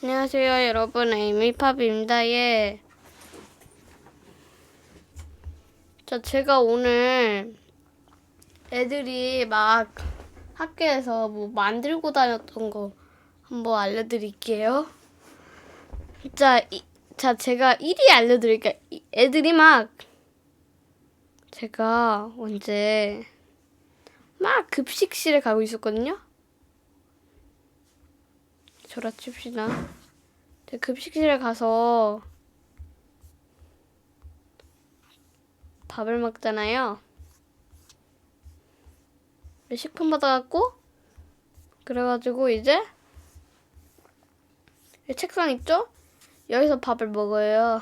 안녕하세요, 여러분. 에이미팝입니다. 예. 자, 제가 오늘 애들이 막 학교에서 뭐 만들고 다녔던 거 한번 알려드릴게요. 자, 이, 자, 제가 1위 알려드릴게요. 이- 애들이 막 제가 언제 막 급식실에 가고 있었거든요. 저라 칩시다. 제가 급식실에 가서 밥을 먹잖아요. 식품 받아갖고 그래가지고 이제 이 책상 있죠? 여기서 밥을 먹어요.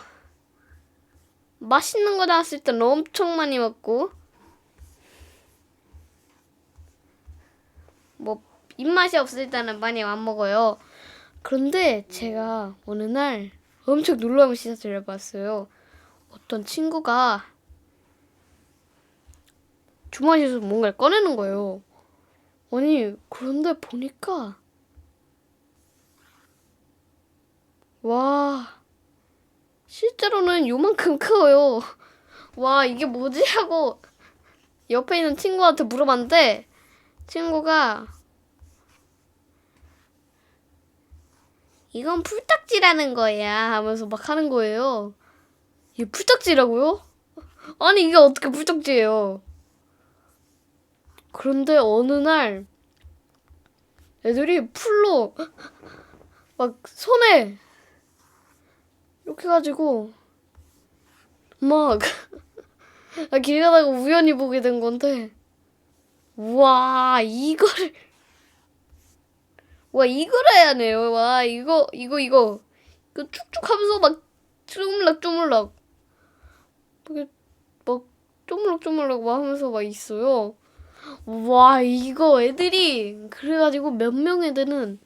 맛있는 거 나왔을 땐 엄청 많이 먹고 뭐 입맛이 없을 때는 많이 안 먹어요. 그런데 제가 어느 날 엄청 놀라운 시사를 봤어요. 어떤 친구가 주머니에서 뭔가를 꺼내는 거예요. 아니, 그런데 보니까 와, 실제로는 요만큼 커요. 와, 이게 뭐지? 하고 옆에 있는 친구한테 물어봤는데 친구가 이건 풀딱지라는 거야 하면서 막 하는 거예요. 이게 풀딱지라고요? 아니 이게 어떻게 풀딱지예요? 그런데 어느 날 애들이 풀로 막 손에 이렇게 해가지고 막 아, 길 가다가 우연히 보게 된 건데 와 이거를 와 이걸 해야 해요. 와 이거 이거 이거 이거 쭉쭉 하면서 막 쪼물락 쪼물락 이렇게 막 쪼물락 쪼물락 막 하면서 막 있어요. 와 이거 애들이 그래가지고 몇 명 애들은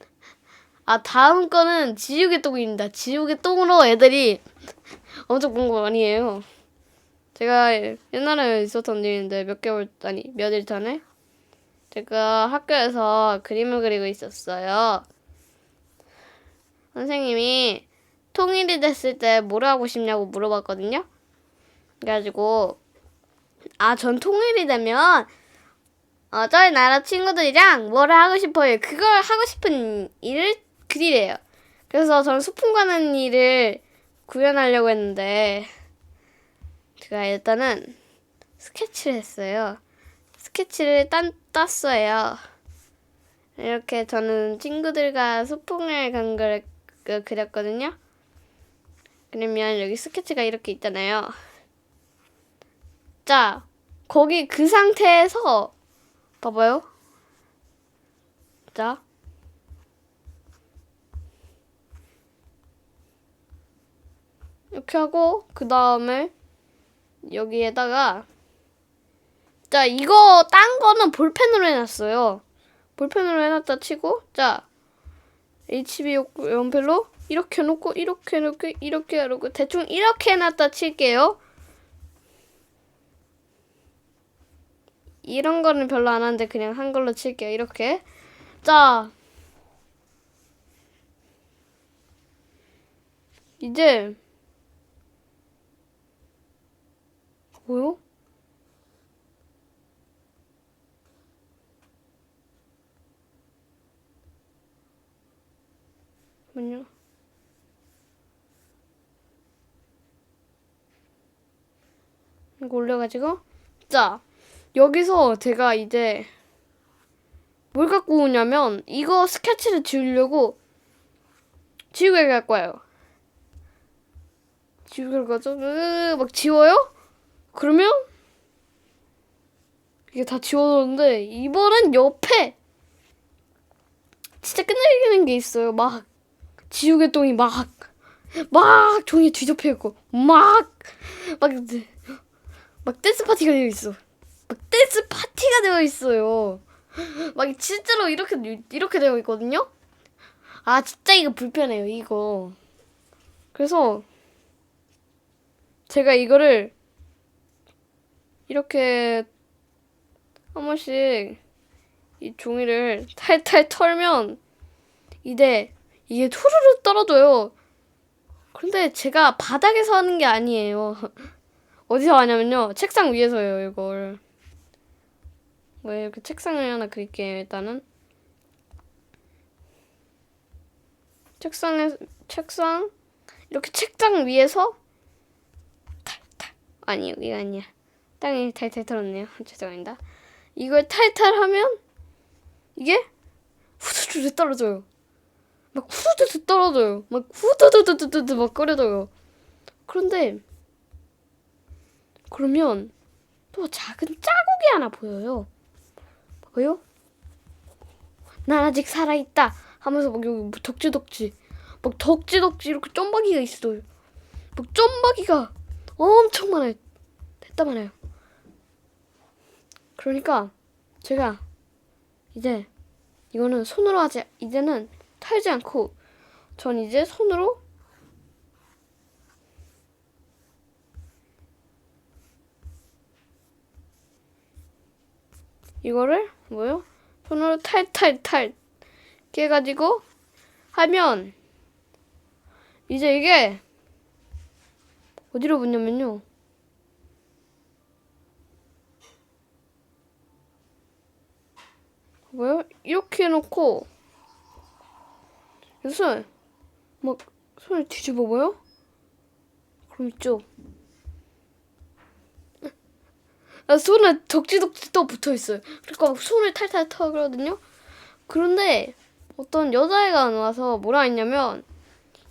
아 다음 거는 지우개 똥입니다. 지우개 똥으로 애들이 엄청 공부 많이 해요. 제가 옛날에 있었던 일인데 몇 개월 아니 몇일 전에 제가 학교에서 그림을 그리고 있었어요. 선생님이 통일이 됐을 때뭘 하고 싶냐고 물어봤거든요. 그래가지고 아 전 통일이 되면 어, 저희 나라 친구들이랑 뭘 하고 싶어요. 그걸 하고 싶은 일을 그리래요. 그래서 저는 소풍 가는 일을 구현하려고 했는데 제가 일단은 스케치를 했어요. 스케치를 딴, 땄어요. 이렇게 저는 친구들과 소풍을 간 걸 그렸거든요. 그러면 여기 스케치가 이렇게 있잖아요. 자, 거기 그 상태에서 봐봐요. 자. 이렇게 하고 그 다음에 여기에다가 자 이거 딴 거는 볼펜으로 해놨어요. 볼펜으로 해놨다 치고 자 HB 연필로 이렇게 해놓고 이렇게 해놓고 이렇게 해놓고 대충 이렇게 해놨다 칠게요. 이런 거는 별로 안 하는데 그냥 한 걸로 칠게요. 이렇게 자 이제 뭐요? 잠깐만요. 이거 올려가지고 자 여기서 제가 이제 뭘 갖고 오냐면 이거 스케치를 지우려고 지우개를 갖고 와요. 지우개를 가져 으, 막 지워요? 그러면 이게 다 지워졌는데 이번엔 옆에 진짜 끝내기는 게 있어요. 막 지우개 똥이 막, 막 종이에 뒤덮여 있고, 막, 막, 막 댄스 파티가 되어 있어. 막 댄스 파티가 되어 있어요. 막 실제로 이렇게, 이렇게 되어 있거든요? 아, 진짜 이거 불편해요, 이거. 그래서, 제가 이거를, 이렇게, 한 번씩, 이 종이를 탈탈 털면, 이제, 이게 후루룩 떨어져요. 그런데 제가 바닥에서 하는 게 아니에요. 어디서 하냐면요. 책상 위에서요, 이걸. 뭐 이렇게 책상을 하나 그릴게요, 일단은. 책상에 책상 이렇게 책상 위에서 탈 탈 아니 여기가 아니야 땅이 탈탈 털었네요 죄송합니다 이걸 탈탈하면 이게 후두두두 떨어져요 막 후두두두 떨어져요. 막 후두두두두두 막 꺼려져요. 그런데 그러면 또 작은 자국이 하나 보여요. 봐요? 난 아직 살아있다 하면서 막 여기 뭐 덕지덕지 막 덕지덕지 이렇게 점박이가 있어요. 막 점박이가 엄청 많아요. 됐다 많아요. 그러니까 제가 이제 이거는 손으로 하지 이제는 털지 않고 전 이제 손으로 이거를 뭐요? 손으로 탈탈탈 이렇게 해가지고 하면 이제 이게 어디로 붙냐면요. 뭐요? 이렇게 해놓고 그래서 막 손을 뒤집어 봐요. 그럼 있죠. 아, 손에 덕지덕지 또 붙어 있어요. 그러니까 막 손을 탈탈 털거든요. 그런데 어떤 여자애가 와서 뭐라 했냐면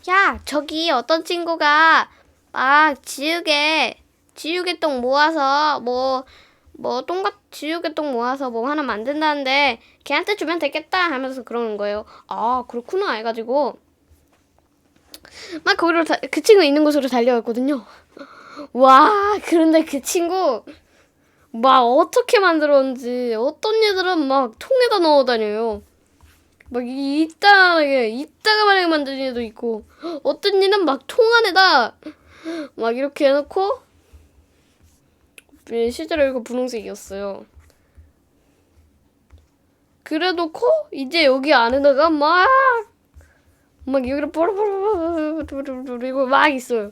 야 저기 어떤 친구가 막 지우개 지우개 똥 모아서 뭐뭐 똥 같 지우개 똥 모아서 뭐 하나 만든다는데 걔한테 주면 되겠다 하면서 그러는 거예요. 아 그렇구나 해가지고 막 거기로 다, 그 친구 있는 곳으로 달려갔거든요. 와 그런데 그 친구 막 어떻게 만들었는지 어떤 애들은 막 통에다 넣어 다녀요. 막 이따하게 이따가만하게 만드는 애도 있고 어떤 애는 막 통 안에다 막 이렇게 해놓고 예, 실제로 이거 분홍색이었어요. 그래놓고 이제 여기 안에다가 막 막 여기를 이거 막 있어요.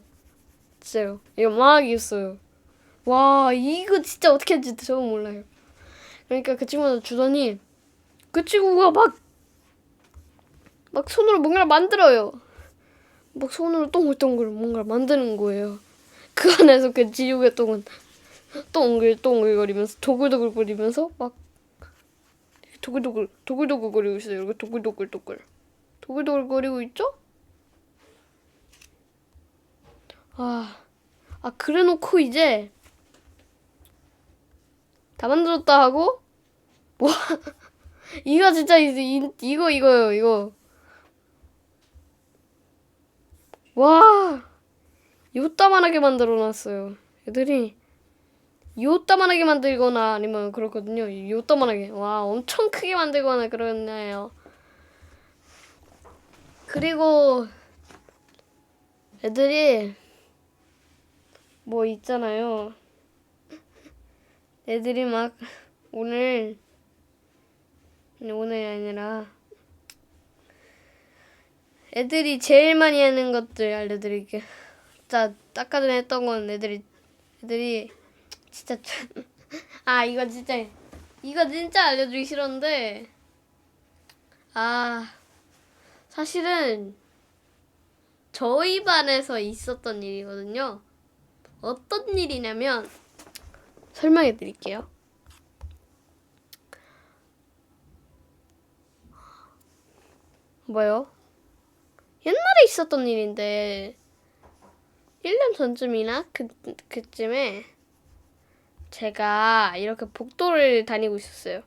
진짜요. 이거 막 있어요. 와 이거 진짜 어떻게 했지 저는 몰라요. 그러니까 그 친구한테 주더니 그 친구가 막 막 손으로 뭔가를 만들어요. 막 손으로 동글동글 뭔가를 만드는 거예요. 그 안에서 그 지우개 똥은 동글동글거리면서 도글도글거리면서 막 도글도글 도글도글거리고 있어요. 이렇게 도글도글도글 도글도글거리고 있죠? 아, 아 그래놓고 이제 다 만들었다 하고 뭐 이거 진짜 이제 이, 이거 이거요 이거 와 요따만하게 만들어놨어요. 애들이 요따만하게 만들거나 아니면 그렇거든요. 요따만하게 와 엄청 크게 만들거나 그러네요. 그리고 애들이 뭐 있잖아요. 애들이 막 오늘 오늘이 아니라 애들이 제일 많이 하는 것들 알려드릴게요. 자, 아까 전에 했던 건 애들이 애들이 진짜 아 이거 진짜 이거 진짜 알려주기 싫었는데 아 사실은 저희 반에서 있었던 일이거든요. 어떤 일이냐면 설명해 드릴게요. 뭐요? 옛날에 있었던 일인데 1년 전쯤이나 그, 그쯤에 제가 이렇게 복도를 다니고 있었어요.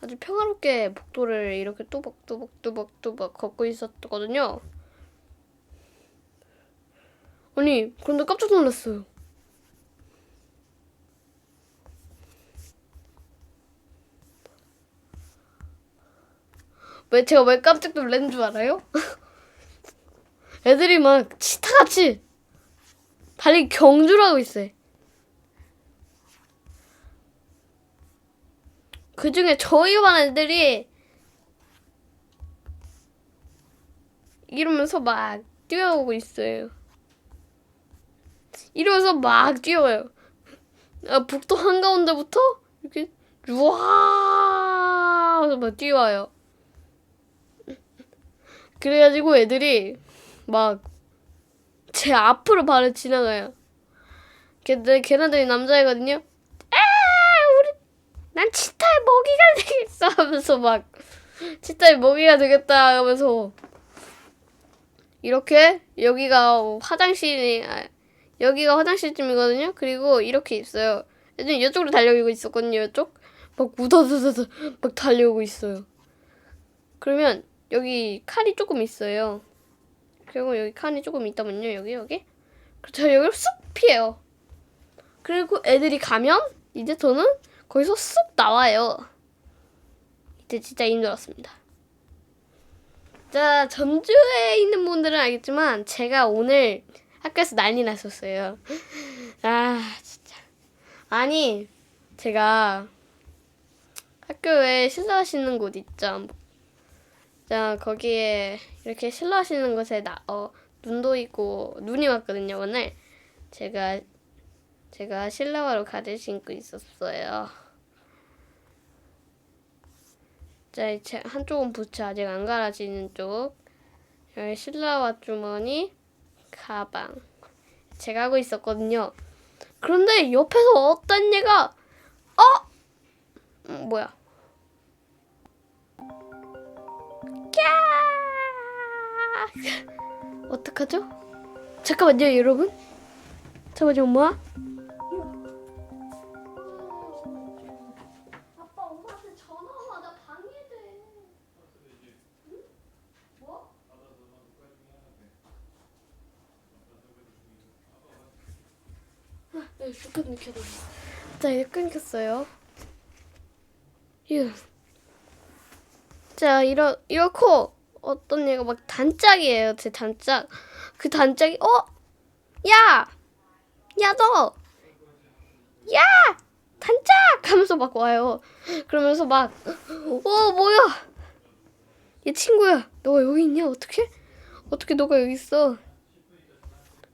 아주 평화롭게 복도를 이렇게 뚜벅뚜벅뚜벅뚜벅 걷고 있었거든요. 아니, 그런데 깜짝 놀랐어요. 왜 제가 왜 깜짝 놀란 줄 알아요? 애들이 막 치타같이 달리 경주를 하고 있어요. 그 중에 저희 반 애들이 이러면서 막 뛰어오고 있어요. 이러면서 막 뛰어요. 아, 북도 한가운데부터 이렇게 우와 하면서 막 뛰어와요. 그래가지고 애들이 막 제 앞으로 바로 지나가요. 걔들 걔네들이 남자애거든요. 난 치타의 먹이가 되겠어 하면서 막 치타의 먹이가 되겠다 하면서 이렇게 여기가 화장실이 아, 여기가 화장실쯤이거든요. 그리고 이렇게 있어요. 애들이 이쪽으로 달려오고 있었거든요. 이쪽 막 우다다다다 막 달려오고 있어요. 그러면 여기 칼이 조금 있어요. 그리고 여기 칸이 조금 있다면요. 여기 여기. 그래서 여기를 쑥 피해요. 그리고 애들이 가면 이제 저는 거기서 쑥 나와요. 이때 진짜 힘들었습니다. 자, 전주에 있는 분들은 알겠지만 제가 오늘 학교에서 난리 났었어요. 아, 진짜. 아니, 제가 학교에 신사하시는 곳 있죠. 자, 거기에 이렇게 실로하시는 곳에 나, 어, 눈도 있고 눈이 왔거든요, 오늘. 제가 제가 실내화로 가를 신고 있었어요. 자, 한쪽은 부츠 아직 안 갈아지는 쪽. 여기 실내화 주머니, 가방. 제가 하고 있었거든요. 그런데 옆에서 어떤 얘가 어? 음, 뭐야? 캬! 어떡하죠? 잠깐만요, 여러분. 잠깐만요, 엄마. 네, 켜둬. 자, 이제 끊겼어요. 휴. 자, 이러, 이렇고, 어떤 얘가 막 단짝이에요, 제 단짝. 그 단짝이, 어? 야! 야, 너! 야! 단짝! 하면서 막 와요. 그러면서 막, 어, 뭐야! 얘 친구야. 너가 여기 있냐? 어떻게? 어떻게 너가 여기 있어?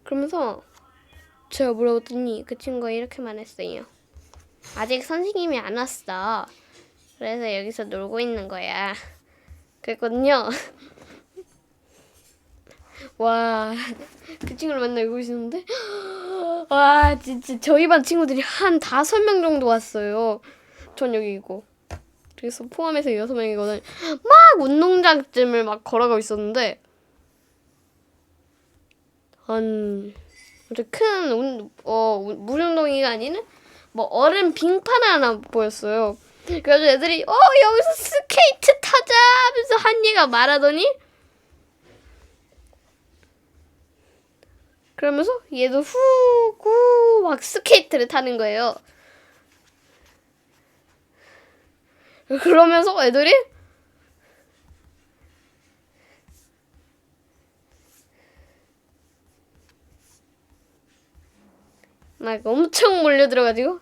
그러면서 제가 물어봤더니 그 친구가 이렇게만 했어요. 아직 선생님이 안 왔어. 그래서 여기서 놀고 있는 거야. 그랬거든요. 와, 그 친구를 이고 있었는데, 와, 진짜 저희 반 친구들이 한 다섯 명 정도 왔어요. 전 여기 있고. 그래서 포함해서 여섯 명이거든. 막 운동장쯤을 막 걸어가고 있었는데, 한, 큰, 운, 어, 물운동이가 아니는, 뭐, 얼음 빙판 하나 보였어요. 그래서 애들이, 어, 여기서 스케이트 타자! 하면서 한 얘가 말하더니, 그러면서 얘도 후구 막 스케이트를 타는 거예요. 그러면서 애들이 막 엄청 몰려들어가지고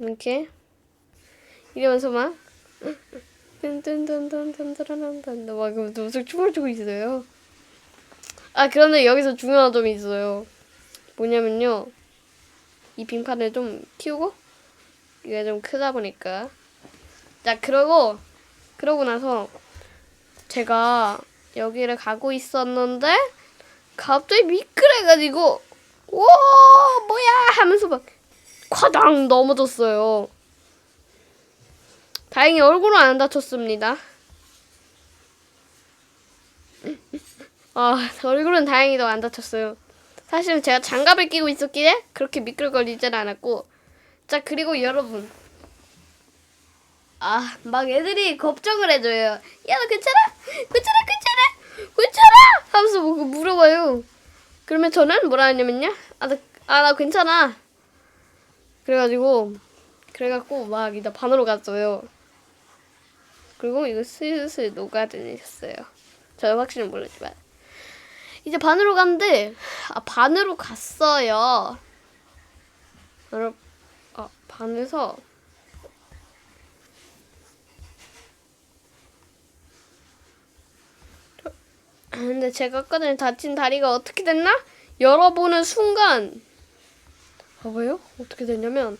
이렇게 이러면서 막 뜬뜬뜬뜬뜬뜬뜬뜬 막 무슨 춤을 추고 있어요. 아 그런데 여기서 중요한 점이 있어요. 뭐냐면요. 이 빙판을 좀 키우고 이게 좀 크다 보니까 자 그러고 그러고 나서 제가 여기를 가고 있었는데 갑자기 미끄러가지고 와 뭐야 하면서 막 쿼당 넘어졌어요. 다행히 얼굴은 안 다쳤습니다. 아, 얼굴은 다행히도 안 다쳤어요. 사실은 제가 장갑을 끼고 있었기에 그렇게 미끌거리진 않았고. 자, 그리고 여러분. 아, 막 애들이 걱정을 해줘요. 야, 너 괜찮아? 괜찮아? 괜찮아? 괜찮아? 하면서 뭐 물어봐요. 그러면 저는 뭐라 하냐면요. 아, 나, 아, 나 괜찮아. 그래가지고, 그래갖고 막 이따 반으로 갔어요. 그리고 이거 슬슬 녹아들었어요. 저는 확실히 모르지만. 이제 반으로 갔는데, 아, 반으로 갔어요. 반으로, 아, 반에서, 근데 제가 아까 다친 다리가 어떻게 됐나? 열어보는 순간. 봐봐요. 어떻게 됐냐면.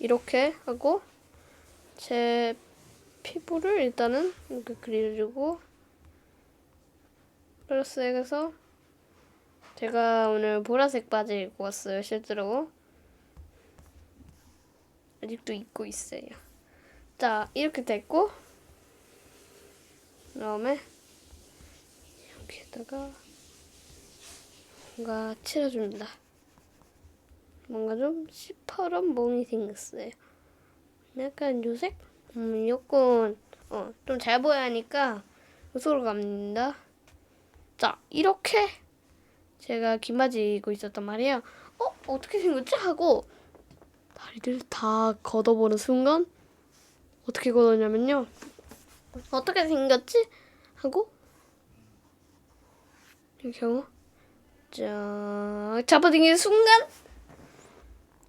이렇게 하고 제 피부를 일단은 이렇게 그려주고 플러스 해서 제가 오늘 보라색 바지 입고 왔어요 실제로. 아직도 입고 있어요 자 이렇게 됐고 그다음에 여기에다가 뭔가 칠해줍니다 뭔가 좀 시퍼런 몸이 생겼어요 약간 요색? 음, 요건 어, 좀 잘 보여야 하니까 요소로 갑니다 자 이렇게 제가 입고 있었단 말이에요 어? 어떻게 생겼지? 하고 다리를 다 걷어보는 순간 어떻게 걷었냐면요. 어떻게 생겼지? 하고 이렇게 하고 쫙 잡아당기는 순간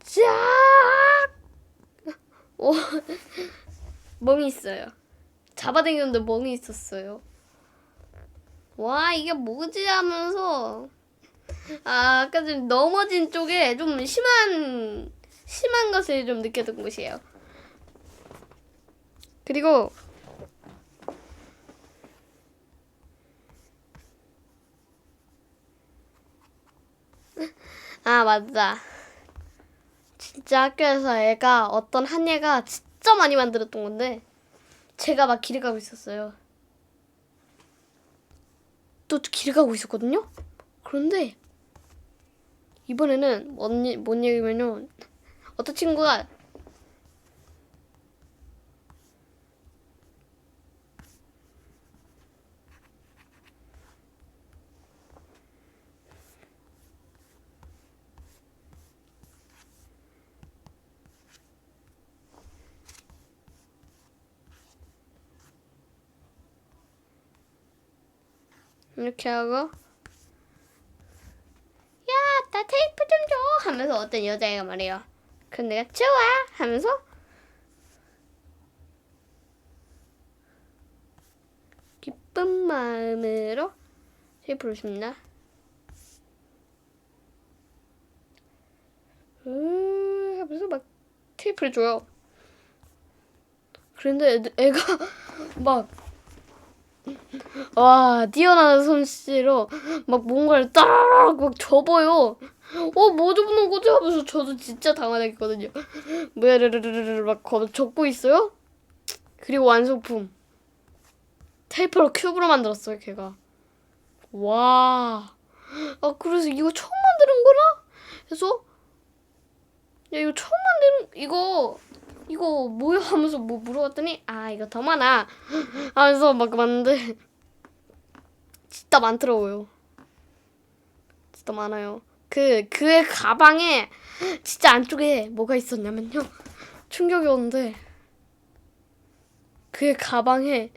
쫙 오, 멍이 있어요. 잡아당겼는데 멍이 있었어요. 와 이게 뭐지 하면서 아 아까 좀 넘어진 쪽에 좀 심한 심한 것을 좀 느꼈던 곳이에요. 그리고 아 맞다. 진짜 학교에서 애가 어떤 한 애가 진짜 많이 만들었던 건데 제가 막 길을 가고 있었어요. 또 길을 가고 있었거든요. 그런데 이번에는 뭔, 일- 뭔 얘기면요. 어떤 친구가 이렇게 하고 야, 나 테이프 좀 줘. 하면서 어떤 여자애가 말해요. 그럼 내가 좋아 하면서 기쁜 마음으로 테이프를 줍니다. 음, 하면서 막 테이프를 줘요. 그런데 애가 막 와, 뛰어나는 솜씨로 막 뭔가를 따라락 막 접어요. 어, 뭐 접는 거지? 하면서 저도 진짜 당황했거든요. 뭐야르르르르 막 거- 접고 있어요. 그리고 완성품. 테이프로 큐브로 만들었어요, 걔가. 와. 아, 그래서 이거 처음 만드는 거라? 해서 야, 이거 처음 만드는 이거 이거 뭐야 하면서 뭐 물어봤더니 아, 이거 더 많아. 하면서 막 만들 진짜 많더라고요. 진짜 많아요. 그 그의 가방에 진짜 안쪽에 뭐가 있었냐면요. 충격이 오는데 그의 가방에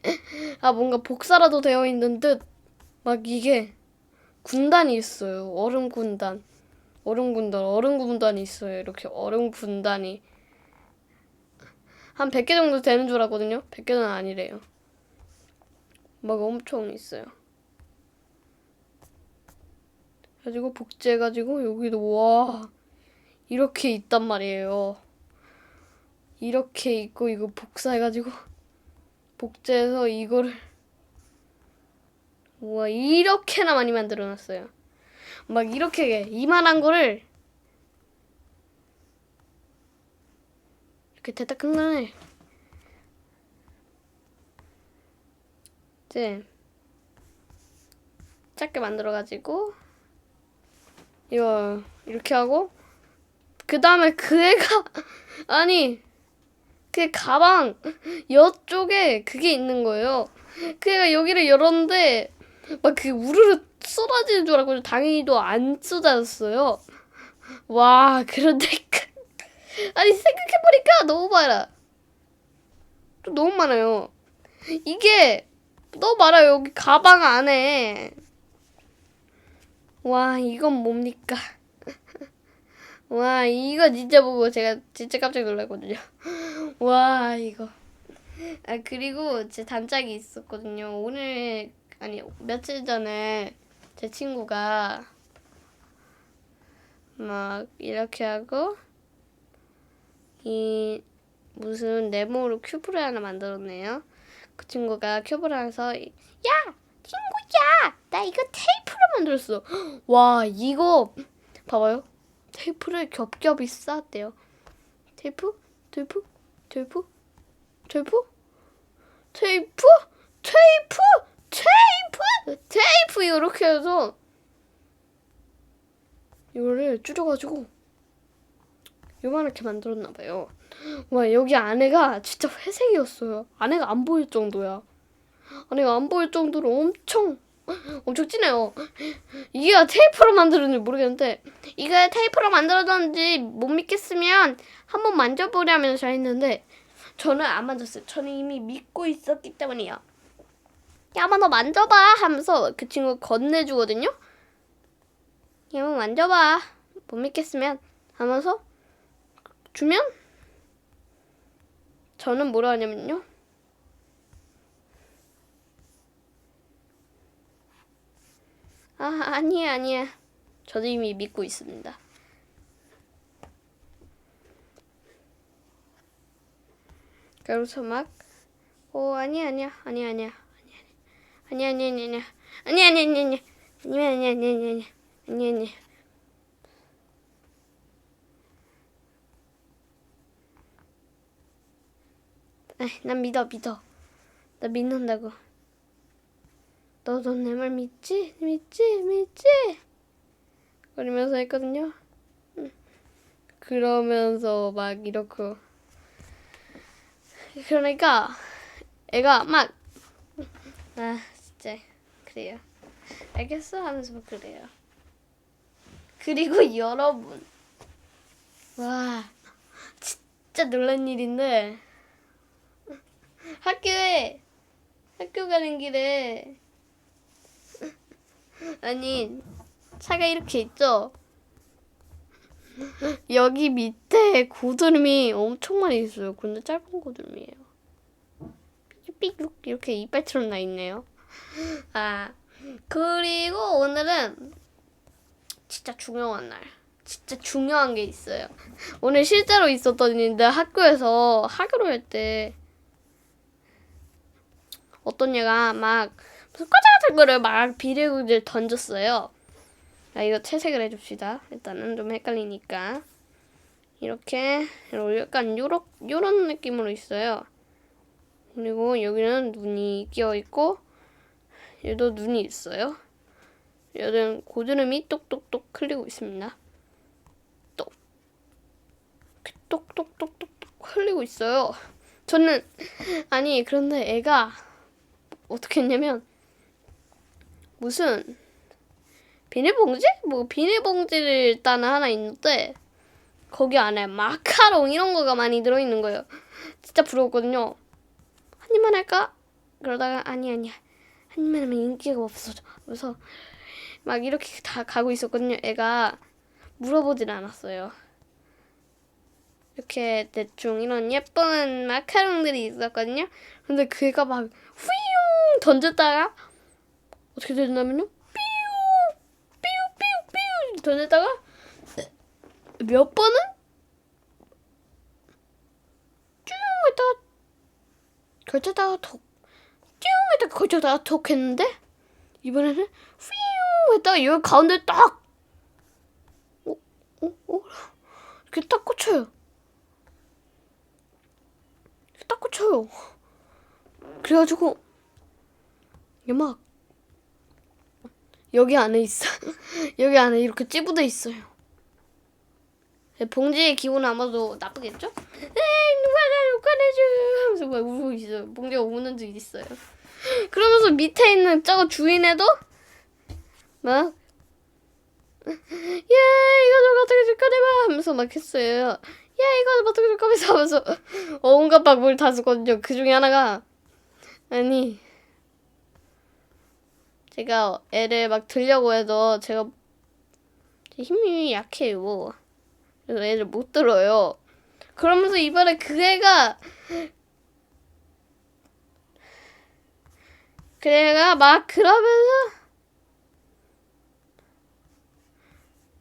아 뭔가 복사라도 되어 있는 듯 막 이게 군단이 있어요. 얼음 군단. 얼음 군단, 얼음 군단이 있어요. 이렇게 얼음 군단이 한 100개 정도 되는 줄 알았거든요. 100개는 아니래요. 막 엄청 있어요. 가지고 복제해가지고 여기도 와 이렇게 있단 말이에요. 이렇게 있고 이거 복사해가지고 복제해서 이거를 와 이렇게나 많이 만들어놨어요. 막 이렇게 이만한 거를 이렇게 됐다 끝나네. 이제 작게 만들어가지고 이거 이렇게 하고 그 다음에 그 애가 아니 그 가방 옆쪽에 그게 있는 거예요. 그 애가 여기를 열었는데 막 그 우르르 쏟아지는 줄 알고 당연히도 안 쏟아졌어요. 와 그런데 그- 아니 생각해보니까 너무 많아. 좀 너무 많아요. 이게 너무 많아요 여기 가방 안에. 와 이건 뭡니까? 와 이거 진짜 보고 제가 진짜 깜짝 놀랐거든요. 와 이거. 아 그리고 제 단짝이 있었거든요. 오늘 아니 며칠 전에 제 친구가 막 이렇게 하고 이 무슨 네모로 큐브를 하나 만들었네요. 그 친구가 큐브를 해서 야! 친구야! 나 이거 테이프로 만들었어. 와 이거! 봐봐요. 테이프를 겹겹이 쌓았대요. 테이프? 테이프? 테이프? 테이프? 테이프? 테이프? 테이프? 테이프! 이렇게 해서 이거를 줄여가지고 요만하게 만들었나 봐요. 와 여기 안에가 진짜 회색이었어요. 안에가 안 보일 정도야. 안에가 안 보일 정도로 엄청 엄청 진해요. 이게 테이프로 만들었는지 모르겠는데 이게 테이프로 만들어졌는지 못 믿겠으면 한번 만져보려면서 했는데 저는 안 만졌어요. 저는 이미 믿고 있었기 때문이에요. 야, 한번 더 만져봐 하면서 그 친구 건네주거든요. 야, 한번 만져봐. 못 믿겠으면 하면서 주면 저는 뭐라 하냐면요. 아, 아니야, 아니야. 저도 이미 믿고 있습니다. 그래서 막, 오, 아니야, 아니야, 아니야, 아니야, 아니야, 아니야, 아니야, 아니야, 아니야, 아니야, 아니야, 아니야, 아니야, 아니야, 아니야, 아니야, 아니야, 아니야. 아 이, 난 믿어, 믿어. 나 믿는다고. 너도 내 말 믿지? 믿지? 믿지? 그러면서 했거든요. 응. 그러면서 막 이렇게. 그러니까 애가 막, 아, 진짜, 그래요. 알겠어? 하면서 막 그래요. 그리고 여러분. 와, 진짜 놀란 일인데. 학교에 학교 가는 길에 아니 차가 이렇게 있죠. 여기 밑에 고드름이 엄청 많이 있어요. 근데 짧은 고드름이에요. 삐죽 이렇게 이빨처럼 나 있네요. 아 그리고 오늘은 진짜 중요한 날. 진짜 중요한 게 있어요. 오늘 실제로 있었던 일인데 학교에서 하교를 할 때 어떤 얘가 막 무슨 과자 같은 거를 막 비닐구질 던졌어요. 자, 이거 채색을 해줍시다. 일단은 좀 헷갈리니까. 이렇게 약간 요런, 요런 느낌으로 있어요. 그리고 여기는 눈이 끼어 있고 얘도 눈이 있어요. 얘는 고드름이 똑똑똑 흘리고 있습니다. 똑 똑똑똑똑똑 흘리고 있어요. 저는 아니 그런데 애가 어떻게 했냐면 무슨 비닐봉지? 뭐 비닐봉지를 일단 하나 있는데 거기 안에 마카롱 이런 거가 많이 들어있는 거예요. 진짜 부러웠거든요. 한 입만 할까? 그러다가 아니 아니야. 한 입만 하면 인기가 없어져. 그래서 막 이렇게 다 가고 있었거든요. 애가 물어보질 않았어요. 이렇게 대충 이런 예쁜 마카롱들이 있었거든요. 근데 그 애가 막 휘용 던졌다가 어떻게 됐냐면요. 삐우 삐우 삐우 삐우 던졌다가 몇 번은 쭉 했다가 걸쳤다가 톡쭉 했다가 걸쳤다가 톡 했는데 이번에는 휘용 했다가 여기 가운데 딱 어? 어? 어? 이렇게 딱 꽂혀요. 딱 꽂혀요. 그래가지고 이게 막 여기 안에 있어. 여기 안에 이렇게 찌부돼 있어요. 봉지의 기분 아마도 나쁘겠죠? 에이 누가 나 욕하내줘 하면서 막 울고 있어요. 봉지가 우는 적 있어요. 그러면서 밑에 있는 저거 주인애도 막 야, 이거 좀 어떻게 줄 거냐 하면서 막 했어요. 야, 이거 좀 어떻게 줄 거면서 하면서 온갖 방법을 다 쓰거든요. 그 중에 하나가 아니 제가 애를 막 들려고 해도 제가 힘이 약해요. 그래서 애를 못 들어요. 그러면서 이번에 그 애가 그 애가 막 그러면서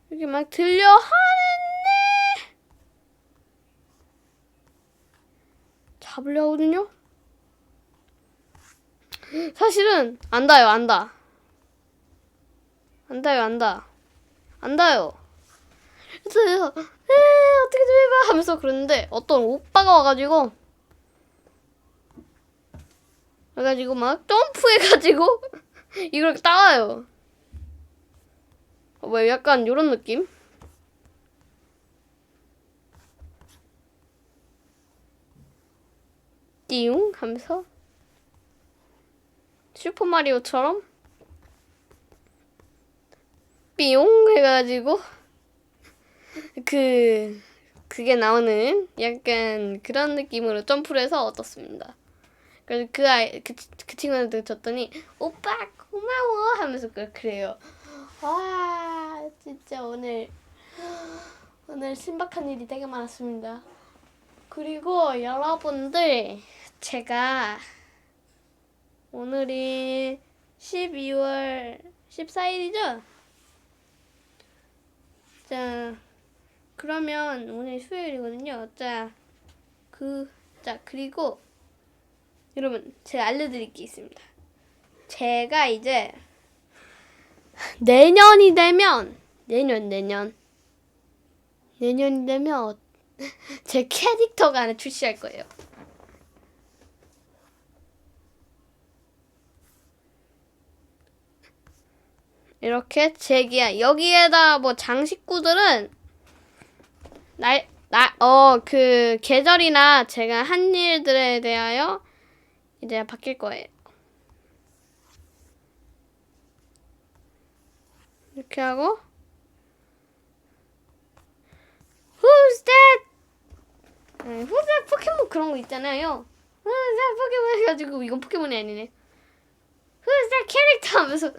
이렇게 막 들려 하는데 잡으려거든요. 사실은 안다요, 안다. 안다요, 안다. 안다요. 그래서 에 어떻게 좀 해봐 하면서 그러는데 어떤 오빠가 와가지고 그래가지고 막 점프해가지고 이걸 따와요. 어, 왜 약간 요런 느낌? 띠용 하면서 슈퍼마리오처럼 삐용 해가지고 그 그게 나오는 약간 그런 느낌으로 점프를 해서 얻었습니다. 그래서 그 아이 그, 그 친구한테 줬더니 오빠 고마워 하면서 그- 그래요. 와 진짜 오늘 오늘 신박한 일이 되게 많았습니다. 그리고 여러분들 제가 오늘이 12월 14일이죠? 자, 그러면 오늘 수요일이거든요. 자, 그, 자, 그리고 여러분, 제가 알려드릴 게 있습니다. 제가 이제 내년이 되면, 내년, 내년, 내년이 되면 제 캐릭터가 하나 출시할 거예요. 이렇게 제기야 여기에다 뭐 장식구들은 날 나 어 그 계절이나 제가 한 일들에 대하여 이제 바뀔 거예요. 이렇게 하고 Who's that? 네, Who's that 포켓몬 그런 거 있잖아요. Who's that 포켓몬 해가지고 이건 포켓몬이 아니네. Who's that 캐릭터 하면서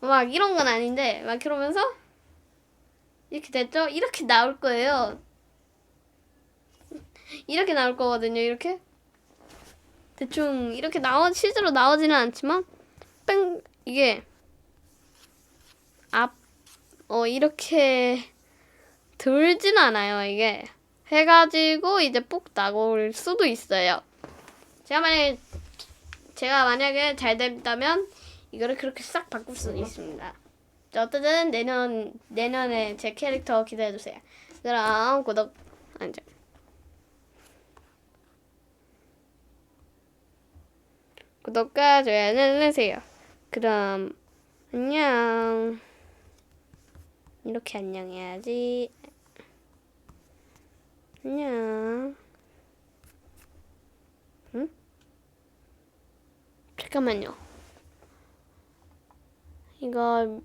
막 이런 건 아닌데 막 그러면서 이렇게 됐죠? 이렇게 나올 거예요. 이렇게 나올 거거든요. 이렇게 대충 이렇게 나와 실제로 나오지는 않지만 뺑 이게 앞 어 이렇게 들진 않아요. 이게 해가지고 이제 뽁 나올 수도 있어요. 제가 만약에 제가 만약에 잘 된다면 이거를 그렇게 싹 바꿀 수도 있습니다. 자, 어쨌든 내년 내년에 제 캐릭터 기대해 주세요. 그럼 구독 아니죠. 구독과 좋아요는 누르세요. 그럼 안녕. 이렇게 안녕해야지. 안녕. 잠깐만요. 이거